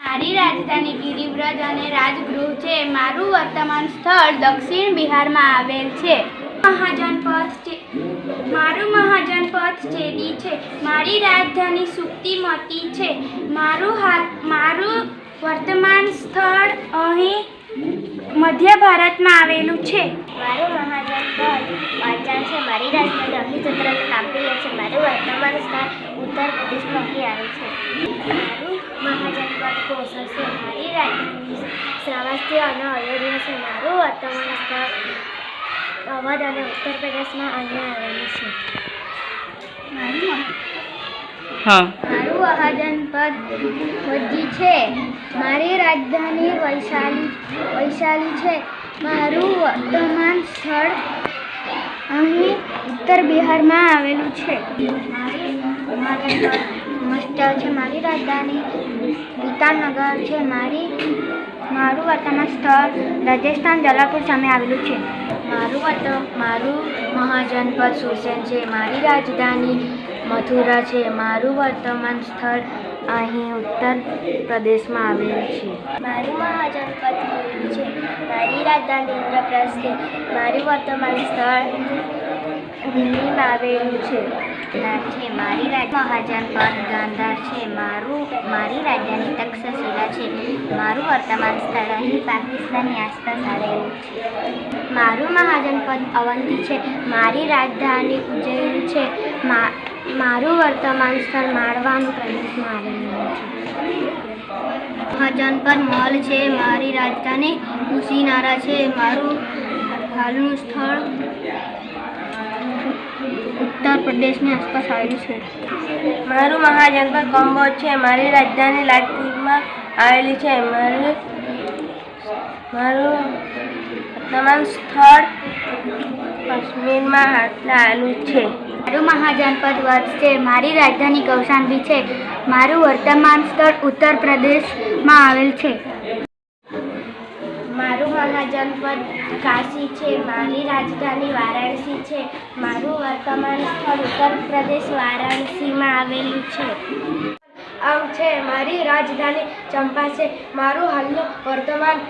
મારી રાજધાની ગિરિવ્રજ અને રાજગૃહ છે, મારું વર્તમાન સ્થળ દક્ષિણ બિહારમાં આવેલ છે. મહાજનપથ છે મારું મહાજનપથ ચેડી છે. મારી રાજધાની સુક્તિમતી છે. મારું હાલ, મારું વર્તમાન સ્થળ અહીં મધ્ય ભારતમાં આવેલું છે. મારું મહાજન પાંચાળ છે. મારી રાજધાની અગ્નિચંદ્ર કાપીએ છે. મારું વર્તમાન સ્થળ ઉત્તર પ્રદેશમાંથી આવે છે. મારું મહાજન પદ કોસર અને અયોધ્યા મારું વર્તમાન સ્થળ અવધ અને ઉત્તર પ્રદેશમાં અહીંયા આવેલું છે મારું મહાજનપદ વજી છે મારી રાજધાની વૈશાલી વૈશાલી છે મારું વર્તમાન સ્થળ અહીં ઉત્તર બિહારમાં આવેલું છે. મસ્ત છે મારી રાજધાની. ગીતાનગર છે મારી. મારું વર્તમાન સ્થળ રાજસ્થાન જલાપુર સામે આવેલું છે. મારું વર્ત મારું મહાજનપદ સુરસેન છે. મારી રાજધાની મથુરા છે. મારું વર્તમાન સ્થળ અહીં ઉત્તર પ્રદેશમાં આવેલું છે. મારું મહાજનપદ મોરબી છે. મારી રાજધાની ઇન્દ્રપ્રસ્થ છે મારું વર્તમાન સ્થળ દિલ્હીમાં આવેલું છે. છે, મારી રાજ મહાજનપદ ગાંધાર છે. મારું મારી રાજધાની તક્ષશિલા છે. મારું વર્તમાન સ્થળ અહીં પાકિસ્તાનની આસપાસ આવેલું છે. મારું મહાજનપદ અવંતી છે. મારી રાજધાની ઉજ્જૈન છે. મારું વર્તમાન સ્થળ માળવાનું પ્રદેશમાં આવેલું છે. મહાજનપદ મોલ છે. મારી રાજધાની કુશીનારા છે. મારું હાલનું સ્થળ ઉત્તર પ્રદેશની આસપાસ આવેલું છે. મારું મહાજનપદ કોમ્બોજ છે. મારી રાજધાની લાજપુરમાં આવેલી છે. મારું મારું વર્તમાન સ્થળ કાશ્મીરમાં આવેલું છે. મારું મહાજનપદ વત્સ છે. મારી રાજધાની કૌશાંબી છે. મારું વર્તમાન સ્થળ ઉત્તર પ્રદેશમાં આવેલ છે. મારું મહાજનપદ કાશી છે, મારી રાજધાની વારાણસી છે. મારું વર્તમાન સ્થળ ઉત્તર પ્રદેશ વારાણસીમાં આવેલું છે. આમ છે, મારી રાજધાની ચંપા છે. મારું હાલનું વર્તમાન